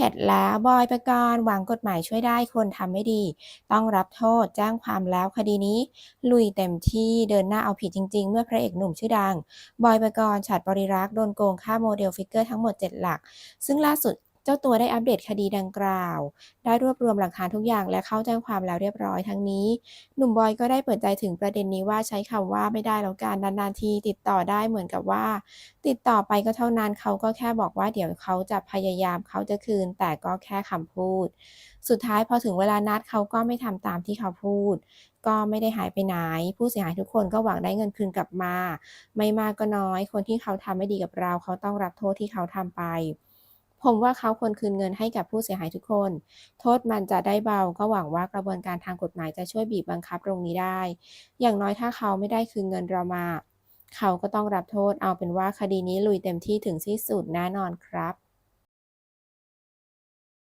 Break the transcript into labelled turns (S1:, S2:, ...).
S1: เข็ดแล้วบอยปกรณ์หวังกฎหมายช่วยได้คนทำไม่ดี ต้องรับโทษแจ้งความแล้วคดีนี้ ลุยเต็มที่เดินหน้าเอาผิดจริง ๆ เมื่อพระเอกหนุ่มชื่อดัง บอยประกรณ์ฉัดบริรักษ์โดนโกงค่าโมเดลฟิกเกอร์ทั้งหมด 7 หลัก ซึ่งล่าสุด เจ้าตัวได้อัปเดตคดีดังกล่าว ได้รวบรวมหลักฐานทุกอย่างและเข้าแจ้งความแล้วเรียบร้อยทั้งนี้ หนุ่มบอยก็ได้เปิดใจถึงประเด็นนี้ว่าใช้คำว่าไม่ได้แล้วกันนานๆทีติดต่อได้เหมือนกับว่า ติดต่อไปก็เท่านั้นเขาก็แค่บอกว่าเดี๋ยวเขาจะพยายามเขาจะคืน แต่ก็แค่คำพูด สุดท้ายพอถึงเวลานัดเขาก็ไม่ทำตามที่เขาพูด ก็ไม่ได้หายไปไหน ผู้เสียหายทุกคนก็หวังได้เงินคืนกลับมา ไม่มากก็น้อย คนที่เขาทำไม่ดีกับเรา เขาต้องรับโทษที่เขาทำไป ผมว่าเขาควรคืนเงินให้กับผู้เสียหายทุกคน โทษมันจะได้เบา ก็หวังว่ากระบวนการทางกฎหมายจะช่วยบีบบังคับตรงนี้ได้ อย่างน้อยถ้าเขาไม่ได้คืนเงินเรามา เขาก็ต้องรับโทษ เอาเป็นว่าคดีนี้ลุยเต็มที่ถึงที่สุดแน่นอนครับ